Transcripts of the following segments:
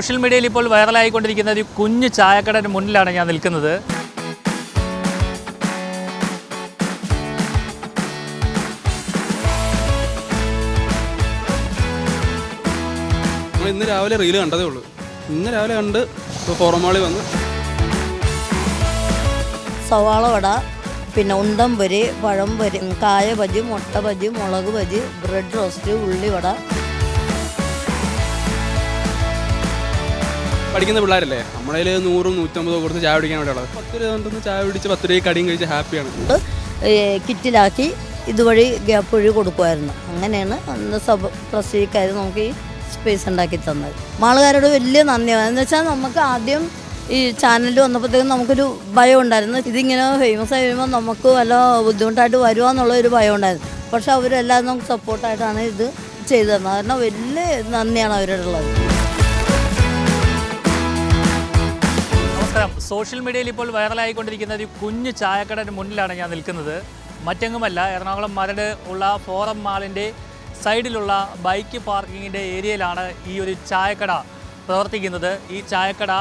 Social മീഡിയയിൽ ഇപ്പോൾ വൈറലായിക്കൊണ്ടിരിക്കുന്ന ഒരു കുഞ്ഞു ചായക്കടയുടെ മുന്നിലാണ് ഞാൻ നിൽക്കുന്നത്. ഇന്ന് രാവിലെ റീൽ കണ്ടതേ ഉള്ളൂ. ഇന്ന് രാവിലെ കണ്ട് ഫോറമാളി വന്ന്. സവാള വട പിന്നെ ഉണ്ടം പൊരി പഴം പൊരി കായ ബജി മുട്ട ബജി മുളക് ബജി ബ്രെഡ് റോസ്റ്റ് ഉള്ളിവട പഠിക്കുന്ന പിള്ളേരല്ലേ? നമ്മളതിൽ നൂറും നൂറ്റമ്പതും കൊടുത്ത് ചായ പിടിക്കാൻ വേണ്ടിയുള്ളത് പത്ത് രൂപ ചായ പിടിച്ച് പത്ത് രൂപ കടിയും കഴിച്ച് ഹാപ്പിയാണ്. കിറ്റിലാക്കി ഇതുവഴി ഗ്യാപ്പ് വഴി കൊടുക്കുമായിരുന്നു. അങ്ങനെയാണ് അന്ന് സബ് പ്രസ്തീക്കാർ നമുക്ക് ഈ സ്പേസ് ഉണ്ടാക്കി തന്നത്. മാളുകാരോട് വലിയ നന്ദിയാണ് എന്ന് വെച്ചാൽ നമുക്ക് ആദ്യം ഈ ചാനൽ വന്നപ്പോഴത്തേക്കും നമുക്കൊരു ഭയം ഉണ്ടായിരുന്നു. ഇതിങ്ങനെ ഫേമസ് ആയി വരുമ്പോൾ നമുക്ക് വല്ല ബുദ്ധിമുട്ടായിട്ട് വരുമോ എന്നുള്ള ഒരു ഭയം ഉണ്ടായിരുന്നു. പക്ഷെ അവരെല്ലാം നമുക്ക് സപ്പോർട്ടായിട്ടാണ് ഇത് ചെയ്തു തന്നത്. കാരണം വലിയ നന്ദിയാണ് അവരോടുള്ളത്. നമസ്കാരം സോഷ്യൽ മീഡിയയിൽ ഇപ്പോൾ വൈറലായിക്കൊണ്ടിരിക്കുന്ന ഒരു കുഞ്ഞു ചായക്കടയുടെ മുന്നിലാണ് ഞാൻ നിൽക്കുന്നത്. മറ്റെങ്ങുമല്ല എറണാകുളം മരട് ഉള്ള ഫോറം മാളിന്റെ സൈഡിലുള്ള ബൈക്ക് പാർക്കിങ്ങിന്റെ ഏരിയയിലാണ് ഈ ഒരു ചായക്കട പ്രവർത്തിക്കുന്നത്. ഈ ചായക്കട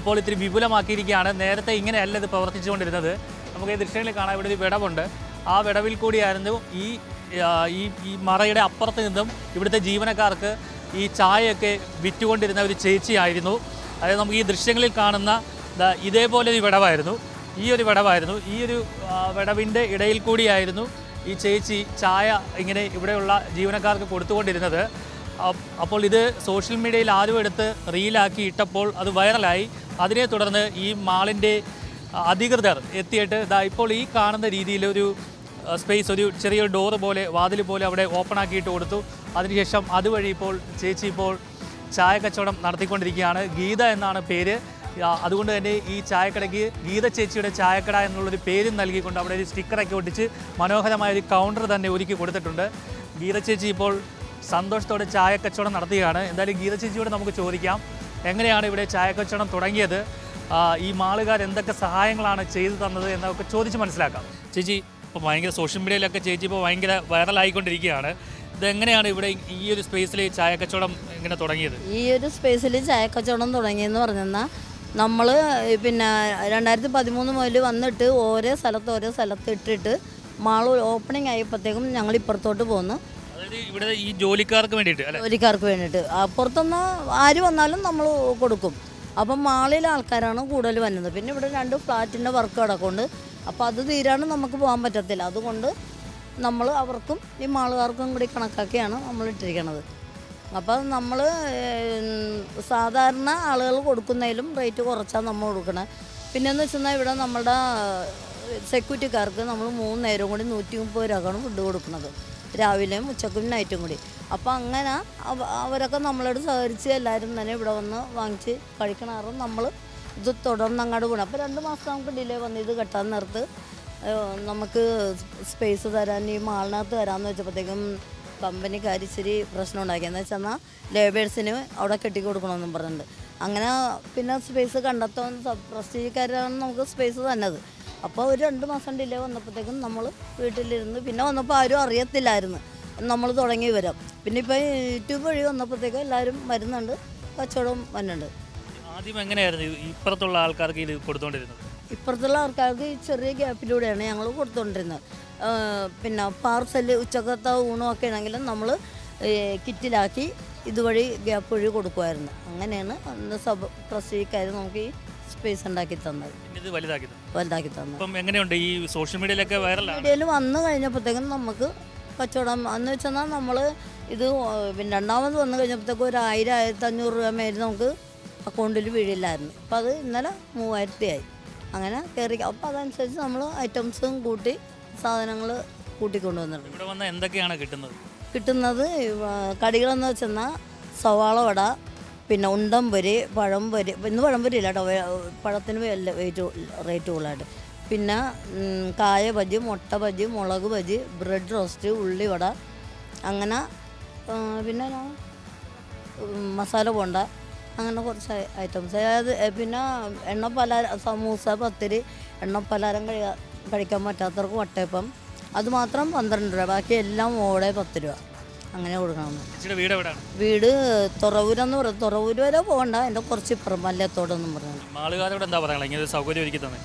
ഇപ്പോൾ ഇത്തിരി വിപുലമാക്കിയിരിക്കുകയാണ്. നേരത്തെ ഇങ്ങനെയല്ല ഇത് പ്രവർത്തിച്ചുകൊണ്ടിരുന്നത്. നമുക്ക് ഈ ദൃശ്യങ്ങളിൽ കാണാൻ ഇവിടെ ഒരു വിടവുണ്ട്. ആ വിടവിൽ കൂടിയായിരുന്നു ഈ ഈ ഈ മറയുടെ അപ്പുറത്ത് നിന്നും ഇവിടുത്തെ ജീവനക്കാർക്ക് ഈ ചായയൊക്കെ വിറ്റുകൊണ്ടിരുന്ന ഒരു ചേച്ചിയായിരുന്നു. അതായത് നമുക്ക് ഈ ദൃശ്യങ്ങളിൽ കാണുന്ന ഇതേപോലെ ഒരു വിടവായിരുന്നു. ഈ ഒരു വിടവായിരുന്നു. ഈ ഒരു വിടവിന്റെ ഇടയിൽ കൂടിയായിരുന്നു ഈ ചേച്ചി ചായ ഇങ്ങനെ ഇവിടെയുള്ള ജീവനക്കാർക്ക് കൊടുത്തുകൊണ്ടിരുന്നത്. അപ്പോൾ ഇത് സോഷ്യൽ മീഡിയയിൽ ആരും എടുത്ത് റീലാക്കി ഇട്ടപ്പോൾ അത് വൈറലായി. അതിനെ തുടർന്ന് ഈ മാളിന്റെ അധികൃതർ എത്തിയിട്ട് ഇതാ ഇപ്പോൾ ഈ കാണുന്ന രീതിയിൽ ഒരു സ്പേസ് ഒരു ചെറിയൊരു ഡോറ് പോലെ വാതിൽ പോലെ അവിടെ ഓപ്പൺ ആക്കിയിട്ട് കൊടുത്തു. അതിനുശേഷം അതുവഴി ഇപ്പോൾ ചേച്ചി ഇപ്പോൾ ചായ കച്ചവടം നടത്തിക്കൊണ്ടിരിക്കുകയാണ്. ഗീത എന്നാണ് പേര്. അതുകൊണ്ട് തന്നെ ഈ ചായക്കടയ്ക്ക് ഗീത ചേച്ചിയുടെ ചായക്കട എന്നുള്ളൊരു പേരും നൽകിക്കൊണ്ട് അവിടെ ഒരു സ്റ്റിക്കറൊക്കെ ഒട്ടിച്ച് മനോഹരമായ ഒരു കൗണ്ടർ തന്നെ ഒരുക്കി കൊടുത്തിട്ടുണ്ട്. ഗീത ചേച്ചി ഇപ്പോൾ സന്തോഷത്തോടെ ചായക്കച്ചവടം നടത്തുകയാണ്. എന്തായാലും ഗീത ചേച്ചിയോട് നമുക്ക് ചോദിക്കാം എങ്ങനെയാണ് ഇവിടെ ചായക്കച്ചവടം തുടങ്ങിയത്? ഈ മാളുകാർ എന്തൊക്കെ സഹായങ്ങളാണ് ചെയ്തു തന്നത് എന്നൊക്കെ ചോദിച്ച് മനസ്സിലാക്കാം. ചേച്ചി ഇപ്പോൾ ഭയങ്കര സോഷ്യൽ മീഡിയയിലൊക്കെ ചേച്ചി ഇപ്പോൾ ഭയങ്കര വൈറലായിക്കൊണ്ടിരിക്കുകയാണ് ഇതെങ്ങനെയാണ് ഇവിടെ ഈ ഒരു സ്പേസിൽ ചായക്കച്ചവടം എങ്ങനെ തുടങ്ങിയത്? ഈ ഒരു സ്പേസിൽ ചായക്കച്ചവടം തുടങ്ങിയെന്ന് പറഞ്ഞാൽ നമ്മൾ പിന്നെ രണ്ടായിരത്തി പതിമൂന്ന് മുതൽ വന്നിട്ട് ഓരോ സ്ഥലത്ത് ഓരോ സ്ഥലത്ത് ഇട്ടിട്ട് മാൾ ഓപ്പണിംഗ് ആയപ്പോഴത്തേക്കും ഞങ്ങൾ ഇപ്പുറത്തോട്ട് പോന്നു. ഇവിടെ ഈ ജോലിക്കാർക്ക് വേണ്ടിയിട്ട് ജോലിക്കാർക്ക് വേണ്ടിയിട്ട്. അപ്പുറത്തുനിന്ന് ആര് വന്നാലും നമ്മൾ കൊടുക്കും. അപ്പം മാളിലെ ആൾക്കാരാണ് കൂടുതൽ വരുന്നത്. പിന്നെ ഇവിടെ രണ്ട് ഫ്ലാറ്റിന്റെ വർക്ക് കിടക്കുന്നുണ്ട് അപ്പോൾ അത് തീരാണ്ട് നമുക്ക് പോകാൻ പറ്റത്തില്ല. അതുകൊണ്ട് നമ്മൾ അവർക്കും ഈ മാളുകാർക്കും കൂടി കണക്കാക്കിയാണ് നമ്മൾ ഇട്ടിരിക്കുന്നത് അപ്പം നമ്മൾ സാധാരണ ആളുകൾ കൊടുക്കുന്നതിലും റേറ്റ് കുറച്ചാണ് നമ്മൾ കൊടുക്കണത് പിന്നെന്ന് വെച്ചാൽ ഇവിടെ നമ്മുടെ സെക്യൂരിറ്റിക്കാർക്ക് നമ്മൾ മൂന്ന് നേരം കൂടി നൂറ്റി മുപ്പത് രൂപക്കാണ് ഫുഡ് കൊടുക്കുന്നത്. രാവിലെയും ഉച്ചക്കും നൈറ്റും കൂടി. അപ്പോൾ അങ്ങനെ അവരൊക്കെ നമ്മളോട് സഹകരിച്ച് എല്ലാവരും തന്നെ ഇവിടെ വന്ന് വാങ്ങിച്ച് കഴിക്കണാറും നമ്മൾ ഇത് തുടർന്ന് അങ്ങോട്ട് പോകണം. അപ്പോൾ രണ്ട് മാസം നമുക്ക് ഡിലേ വന്ന് ഇത് കെട്ടാൻ നേരത്ത് നമുക്ക് സ്പേസ് തരാൻ ഈ മാളിനകത്ത് തരാമെന്ന് വെച്ചപ്പോഴത്തേക്കും കമ്പനിക്കാർ ഇച്ചിരി പ്രശ്നം ഉണ്ടാക്കിയെന്ന് വെച്ചാൽ ലേബേഴ്സിന് അവിടെ കെട്ടി കൊടുക്കണമെന്നും പറഞ്ഞിട്ടുണ്ട്. അങ്ങനെ പിന്നെ സ്പേസ് കണ്ടെത്താൻ പ്രസ്റ്റീജിക്കാരാണ് നമുക്ക് സ്പേസ് തന്നത്. അപ്പോൾ ഒരു രണ്ട് മാസം ഡിലേ വന്നപ്പോഴത്തേക്കും നമ്മൾ വീട്ടിലിരുന്ന് പിന്നെ വന്നപ്പോൾ ആരും അറിയത്തില്ലായിരുന്നു. നമ്മൾ തുടങ്ങി വരാം പിന്നെ ഇപ്പോൾ യൂട്യൂബ് വഴി വന്നപ്പോഴത്തേക്കും എല്ലാവരും വരുന്നുണ്ട് കച്ചവടം വരുന്നുണ്ട് ആദ്യം എങ്ങനെയായിരുന്നു ഇപ്പുറത്തുള്ള ആൾക്കാർക്ക് ഇത് കൊടുത്തുകൊണ്ടിരുന്നത് ഇപ്പുറത്തുള്ള ആൾക്കാർക്ക് ഈ ചെറിയ ഗ്യാപ്പിലൂടെയാണ് ഞങ്ങൾ കൊടുത്തുകൊണ്ടിരുന്നത്. പിന്നെ പാർസൽ ഉച്ചക്കത്തെ ഊണുമൊക്കെ ആണെങ്കിലും നമ്മൾ കിറ്റിലാക്കി ഇതുവഴി ഗ്യാപ്പ് വഴി കൊടുക്കുമായിരുന്നു. അങ്ങനെയാണ് അന്ന് സബ് ട്രസ്റ്റിക്കാർ നമുക്ക് ഈ സ്പേസ് ഉണ്ടാക്കി തന്നത്. വലുതാക്കി തന്നത്. എങ്ങനെയുണ്ട് ഈ സോഷ്യൽ മീഡിയയിലൊക്കെ മീഡിയയിൽ വന്നു കഴിഞ്ഞപ്പോഴത്തേക്കും നമുക്ക് കച്ചവടം എന്ന് വെച്ചാൽ നമ്മൾ ഇത് പിന്നെ രണ്ടാമത് വന്നു കഴിഞ്ഞപ്പോഴത്തേക്കും ഒരു ആയിരം ആയിരത്തി അഞ്ഞൂറ് രൂപ മേലെ നമുക്ക് അക്കൗണ്ടിൽ വീഴില്ലായിരുന്നു. അപ്പം അത് ഇന്നലെ മൂവായിരത്തിയായി അങ്ങനെ കയറി. അപ്പോൾ അതനുസരിച്ച് നമ്മൾ ഐറ്റംസും കൂട്ടി സാധനങ്ങൾ കൂട്ടിക്കൊണ്ടുവന്നിട്ടുണ്ട്. ഇവിടെ വന്ന എന്തൊക്കെയാണ് കിട്ടുന്നത്? കിട്ടുന്നത് കടികളെന്ന് വെച്ചെന്നാൽ സവാള വട പിന്നെ ഉണ്ടം പൊരി പഴം പൊരി. ഇന്ന് പഴം പൊരി ഇല്ല കേട്ടോ പഴത്തിന് വല്ല വെയിറ്റ് റേറ്റ് കൂടുതലായിട്ട് പിന്നെ കായ ബജി മുട്ട ബജി മുളക് ബജി ബ്രെഡ് റോസ്റ്റ് ഉള്ളി വട. അങ്ങനെ പിന്നെ മസാല പോണ്ട. അങ്ങനെ കുറച്ച് ഐറ്റംസ് അതായത് പിന്നെ എണ്ണ പലഹാരം സമൂസ പത്തിരി എണ്ണ പലഹാരം കഴിയാ കഴിക്കാൻ പറ്റാത്തവർക്ക് വട്ടയപ്പം. അതുമാത്രം പന്ത്രണ്ട് രൂപ ബാക്കി എല്ലാം ഓടെ പത്ത് രൂപ. അങ്ങനെ കൊടുക്കണം വീട് എവിടെയാണ്? വീട് തുറവൂരെന്ന് പറയും തുറവൂര് വരെ പോകണ്ട എന്റെ കുറച്ച് ഇപ്പുറം മല്ലത്തോടെന്നും പറഞ്ഞു മാളുകാരോട് എന്താ പറയാനുള്ളത് ഇങ്ങനെ ഒരു സൗകര്യം ഒരുക്കി തന്നെ.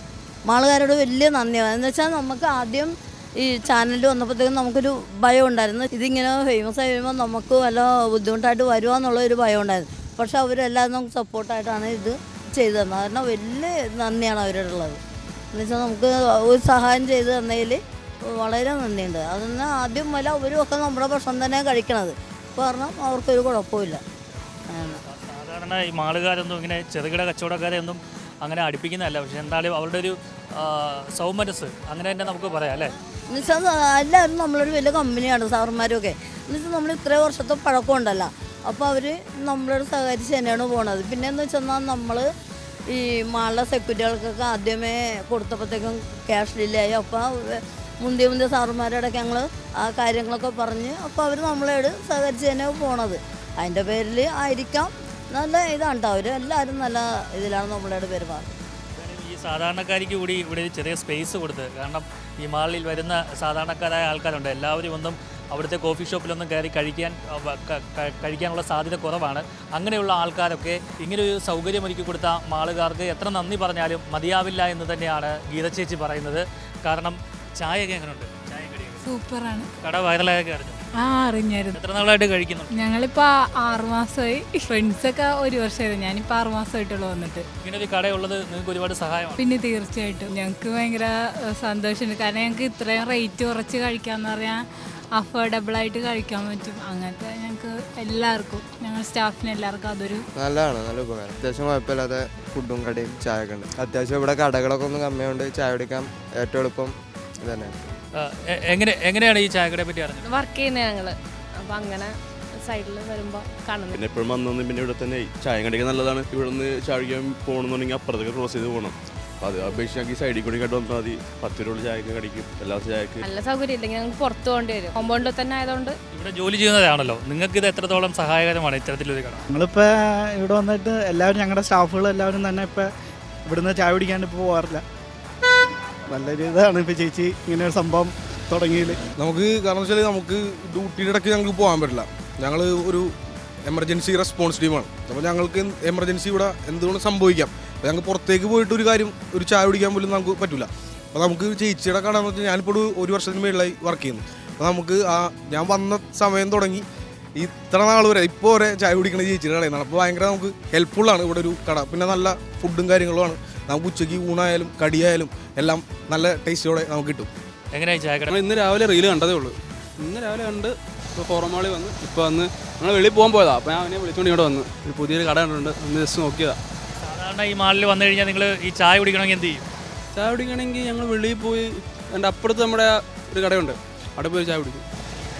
മാളുകാരോട് വലിയ നന്ദിയാണ് എന്ന് വെച്ചാൽ നമുക്ക് ആദ്യം ഈ ചാനൽ വന്നപ്പോഴത്തേക്കും നമുക്കൊരു ഭയം ഉണ്ടായിരുന്നു. ഇതിങ്ങനെ ഫേമസ് ആയി വരുമ്പോൾ നമുക്ക് വല്ല ബുദ്ധിമുട്ടായിട്ട് വരുമോ എന്നുള്ള ഒരു ഭയം ഉണ്ടായിരുന്നു. പക്ഷെ അവരെല്ലാം നമുക്ക് സപ്പോർട്ടായിട്ടാണ് ഇത് ചെയ്തു തന്നത്. കാരണം വലിയ നന്ദിയാണ് അവരോടുള്ളത്. എന്ന് വെച്ചാൽ നമുക്ക് ഒരു സഹായം ചെയ്തു തന്നതിൽ വളരെ നന്ദിയുണ്ട്. അതെന്ന് ആദ്യം മുതൽ അവരും ഒക്കെ നമ്മുടെ ഭക്ഷണം തന്നെ കഴിക്കണത്. കാരണം അവർക്കൊരു കുഴപ്പമില്ല സാധാരണ ഈ മാളുകാരൊന്നും ഇങ്ങനെ ചെറുകിട കച്ചവടക്കാരെ ഒന്നും അങ്ങനെ അടുപ്പിക്കുന്നതല്ല. പക്ഷെ എന്തായാലും അവരുടെ ഒരു സൗമനസ് അങ്ങനെ തന്നെ നമുക്ക് പറയാം അല്ലേ? എന്നുവെച്ചാൽ എല്ലാവരും നമ്മളൊരു വലിയ കമ്പനിയാണ് സാറന്മാരൊക്കെ. എന്നുവെച്ചാൽ നമ്മൾ ഇത്രയും വർഷത്തെ പഴക്കമുണ്ടല്ലോ അപ്പോൾ അവർ നമ്മളോട് സഹകരിച്ച് തന്നെയാണ് പോണത്. പിന്നെ എന്ന് വെച്ചാൽ നമ്മൾ ഈ മാളിലെ സെക്യൂരിറ്റികൾക്കൊക്കെ ആദ്യമേ കൊടുത്തപ്പോഴത്തേക്കും ക്യാഷ് ഡിലേ ആയി അപ്പോൾ മുന്തിയ മുന്തിയ സാറുമാരോടൊക്കെ ഞങ്ങൾ ആ കാര്യങ്ങളൊക്കെ പറഞ്ഞ് അപ്പോൾ അവർ നമ്മളോട് സഹകരിച്ച് തന്നെ പോണത്. അതിന്റെ പേരിൽ ആയിരിക്കാം. നല്ല ഇതാണ് കേട്ടോ അവർ എല്ലാവരും നല്ല ഇതിലാണ് നമ്മളോട് പെരുമാറുന്നത്. സാധാരണക്കാർക്ക് കൂടി ഇവിടെ ചെറിയ സ്പേസ് കൊടുത്ത് കാരണം ഈ മാളിൽ വരുന്ന സാധാരണക്കാരായ ആൾക്കാരുണ്ട്. എല്ലാവരും ഒന്നും അവിടുത്തെ കോഫി ഷോപ്പിലൊന്നും കയറി കഴിക്കാൻ കഴിക്കാനുള്ള സാധ്യത കുറവാണ്. അങ്ങനെയുള്ള ആൾക്കാരൊക്കെ ഇങ്ങനൊരു സൗകര്യമൊരുക്കി കൊടുത്ത മാളുകാർക്ക് എത്ര നന്ദി പറഞ്ഞാലും മതിയാവില്ല എന്ന് തന്നെയാണ് ഗീത ചേച്ചി പറയുന്നത്. കാരണം ചായയൊക്കെ എങ്ങനെയുണ്ട് സൂപ്പറാണ്. കട വൈറലായൊക്കെ അറിഞ്ഞു ആ അറിഞ്ഞായിരുന്നു. എത്ര നാളായിട്ട് കഴിക്കുന്നു ഞങ്ങളിപ്പോ ആറുമാസമായി ഫ്രണ്ട്സൊക്കെ ഒരു വർഷമായിരുന്നു. ഞാനിപ്പോ ആറ് മാസമായിട്ടുള്ളൂ വന്നിട്ട്. ഇങ്ങനെ ഒരു കടയുള്ളത് നിങ്ങൾക്ക് ഒരുപാട് സഹായം പിന്നെ തീർച്ചയായിട്ടും. ഞങ്ങൾക്ക് ഭയങ്കര സന്തോഷമുണ്ട്. കാരണം ഞങ്ങൾക്ക് ഇത്രയും റേറ്റ് കുറച്ച് കഴിക്കാന്ന് പറഞ്ഞാൽ അഫോർഡബിൾ ആയിട്ട് കഴിക്കാൻ പറ്റും. അങ്ങനത്തെ ഞങ്ങൾക്ക് എല്ലാവർക്കും ഞങ്ങൾ സ്റ്റാഫിന് എല്ലാവർക്കും അതൊരു നല്ലതാണ് നല്ല ഉപകാരം. അത്യാവശ്യം കുഴപ്പമില്ലാതെ ഫുഡും കടയും ചായ ഒക്കെ ഉണ്ട്. അത്യാവശ്യം ഇവിടെ കടകളൊക്കെ ഒന്ന് കമ്മിയുണ്ട് ചായ കുടിക്കാൻ ഏറ്റവും എളുപ്പം ഇത് തന്നെയാണ് എങ്ങനെ എങ്ങനെയാണ് ഈ ചായക്കടയെ പറ്റി അറിഞ്ഞത്? വർക്ക് ചെയ്യുന്ന ഞങ്ങൾ അപ്പം അങ്ങനെ സൈഡിൽ വരുമ്പോൾ കാണുന്നു പിന്നെ എപ്പോഴും വന്നു പിന്നെ ഇവിടെ തന്നെ ചായ കടിക്കാൻ നല്ലതാണ്. ഇവിടെ നിന്ന് ചായ കഴിക്കാൻ പോകണമെന്നുണ്ടെങ്കിൽ അപ്പുറത്തേക്ക് ക്രോസ് ചെയ്ത് പോകണം. അത് അപേക്ഷിച്ച് ഞങ്ങൾക്ക് ഈ സൈഡിൽ കൂടി കണ്ടു വന്നാൽ മതി. പത്ത് രൂപ ചായക്ക് കടിക്കും എല്ലാ ചായക്ക്. നല്ല സൗകര്യം ഇല്ലെങ്കിൽ ഞങ്ങൾക്ക് പുറത്ത് പോകേണ്ടി വരും. കോമ്പൗണ്ടിൽ തന്നെ ആയതുകൊണ്ട്. ഇവിടെ ജോലി ചെയ്യുന്നതാണല്ലോ നിങ്ങൾക്ക് ഇത് എത്രത്തോളം സഹായകരമാണ് ഇത്തരത്തിലൊരു കട? ഞങ്ങളിപ്പോൾ ഇവിടെ വന്നിട്ട് എല്ലാവരും ഞങ്ങളുടെ സ്റ്റാഫുകൾ എല്ലാവരും തന്നെ ഇപ്പോൾ ഇവിടുന്ന് ചായ കുടിക്കാണ്ട് ഇപ്പോൾ പോകാറില്ല നല്ലൊരു ഇതാണ് ഇപ്പോൾ ചേച്ചി ഇങ്ങനെ ഒരു സംഭവം തുടങ്ങിയത്. നമുക്ക് കാരണം വെച്ചാൽ നമുക്ക് ഡ്യൂട്ടിയുടെ ഇടയ്ക്ക് ഞങ്ങൾക്ക് പോകാൻ പറ്റില്ല. ഞങ്ങൾ ഒരു എമർജൻസി റെസ്പോൺസ് ടീമാണ് അപ്പോൾ ഞങ്ങൾക്ക് എമർജൻസി ഇവിടെ എന്തുകൊണ്ട് സംഭവിക്കാം? അപ്പോൾ ഞങ്ങൾക്ക് പുറത്തേക്ക് പോയിട്ട് ഒരു കാര്യം ഒരു ചായ കുടിക്കാൻ പോലും നമുക്ക് പറ്റില്ല അപ്പോൾ നമുക്ക് ചേച്ചിയുടെ കട എന്ന് വെച്ചാൽ ഞാനിപ്പോൾ ഒരു വർഷത്തിന് മേളിലായി വർക്ക് ചെയ്യുന്നു. അപ്പോൾ നമുക്ക് ആ ഞാൻ വന്ന സമയം തുടങ്ങി ഇത്ര നാൾ വരെ ഇപ്പോൾ വരെ ചായ കുടിക്കണ ചേച്ചിയുടെ കടയിൽ നിന്നാണ് അപ്പോൾ ഭയങ്കര നമുക്ക് ഹെൽപ്ഫുള്ളാണ് ഇവിടെ ഒരു കട. പിന്നെ നല്ല ഫുഡും കാര്യങ്ങളുമാണ്. നമുക്ക് ഉച്ചയ്ക്ക് ഊണായാലും കടിയായാലും എല്ലാം നല്ല ടേസ്റ്റോടെ നമുക്ക് കിട്ടും. എങ്ങനെയായി ചായ കട? ഇന്ന് രാവിലെ റീൽ കണ്ടതേ ഉള്ളൂ. ഇന്ന് രാവിലെ കണ്ട് ഇപ്പോൾ ഫോറമാളി വന്ന് ഇപ്പോൾ വന്ന് ഞങ്ങൾ വെളിയിൽ പോകാൻ പോയതാണ് അപ്പോൾ ഞാൻ അവനെ വിളിച്ചുകൊണ്ട് ഇങ്ങോട്ട് വന്ന്. ഒരു പുതിയൊരു കട കണ്ടിട്ടുണ്ട്. ഒന്ന് ജസ്റ്റ് നോക്കിയതാ. സാധാരണ ഈ മാളിൽ വന്നു കഴിഞ്ഞാൽ നിങ്ങൾ ഈ ചായ കുടിക്കണമെങ്കിൽ എന്ത് ചെയ്യും? ചായ കുടിക്കണമെങ്കിൽ ഞങ്ങൾ വെളിയിൽ പോയി എന്റെ അപ്പുറത്ത് നമ്മുടെ ഒരു കടയുണ്ട്. അവിടെ പോയി ചായ കുടിക്കും.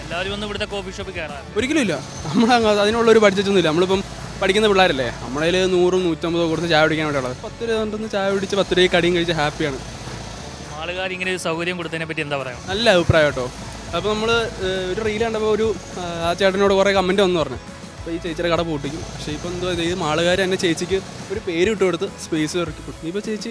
എല്ലാവരും ഒന്നും ഇവിടുത്തെ കോഫി ഷോപ്പിൽ കയറാം. ഒരിക്കലും ഇല്ല. നമ്മൾ അതിനുള്ള ഒരു പഠിച്ചൊന്നും ഇല്ല. നമ്മളിപ്പം പഠിക്കുന്ന പിള്ളേരല്ലേ? നമ്മളതിൽ നൂറും നൂറ്റമ്പതോ കൊടുത്ത് ചായ കുടിക്കാൻ വേണ്ടി ഉള്ളത്. പത്ത് രൂപ കൊണ്ടൊന്ന് ചായ കുടിച്ച് പത്ത് രൂപ കടിയും കഴിച്ച് ഹാപ്പിയാണ്. ആളുകാർ ഇങ്ങനെ ഒരു സൗകര്യം കൊടുത്തതിനെ പറ്റി എന്താ പറയുക നല്ല അഭിപ്രായം കേട്ടോ. അപ്പോൾ നമ്മൾ ഒരു റീൽ കണ്ടപ്പോൾ ഒരു ആ ചേട്ടനോട് കുറേ കമന്റ് വന്നു പറഞ്ഞു. അപ്പോൾ ഈ ചേച്ചിയുടെ കട പൂട്ടിക്കും. പക്ഷേ ഇപ്പോൾ എന്തോ ഇത് മാളുകാർ തന്നെ ചേച്ചിക്ക് ഒരു പേര് ഇട്ട് കൊടുത്ത് സ്പേസ് ഇറക്കി കൊടുത്തു. ഇപ്പോൾ ചേച്ചി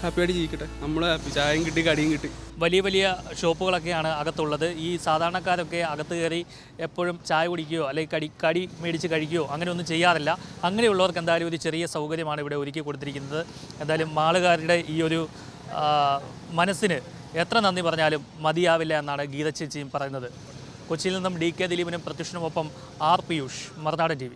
ഹാപ്പിയായിട്ട് ജീവിക്കട്ടെ. നമ്മൾ ചായയും കിട്ടി കടിയും കിട്ടി. വലിയ വലിയ ഷോപ്പുകളൊക്കെയാണ് അകത്തുള്ളത്. ഈ സാധാരണക്കാരൊക്കെ അകത്ത് കയറി എപ്പോഴും ചായ കുടിക്കുകയോ അല്ലെങ്കിൽ കടി കടി മേടിച്ച് കഴിക്കുകയോ അങ്ങനെയൊന്നും ചെയ്യാറില്ല. അങ്ങനെയുള്ളവർക്ക് എന്തായാലും ഒരു ചെറിയ സൗകര്യമാണ് ഇവിടെ ഒരുക്കി കൊടുത്തിരിക്കുന്നത്. എന്തായാലും മാളുകാരുടെ ഈ ഒരു മനസ്സിന് എത്ര നന്ദി പറഞ്ഞാലും മതിയാവില്ല എന്നാണ് ഗീത ചേച്ചിയും പറയുന്നത്. കൊച്ചിയിൽ നിന്നും ഡി കെ ദിലീപിനും പ്രത്യക്ഷനുമൊപ്പം ആർ പിയൂഷ് മറുനാടൻ ടി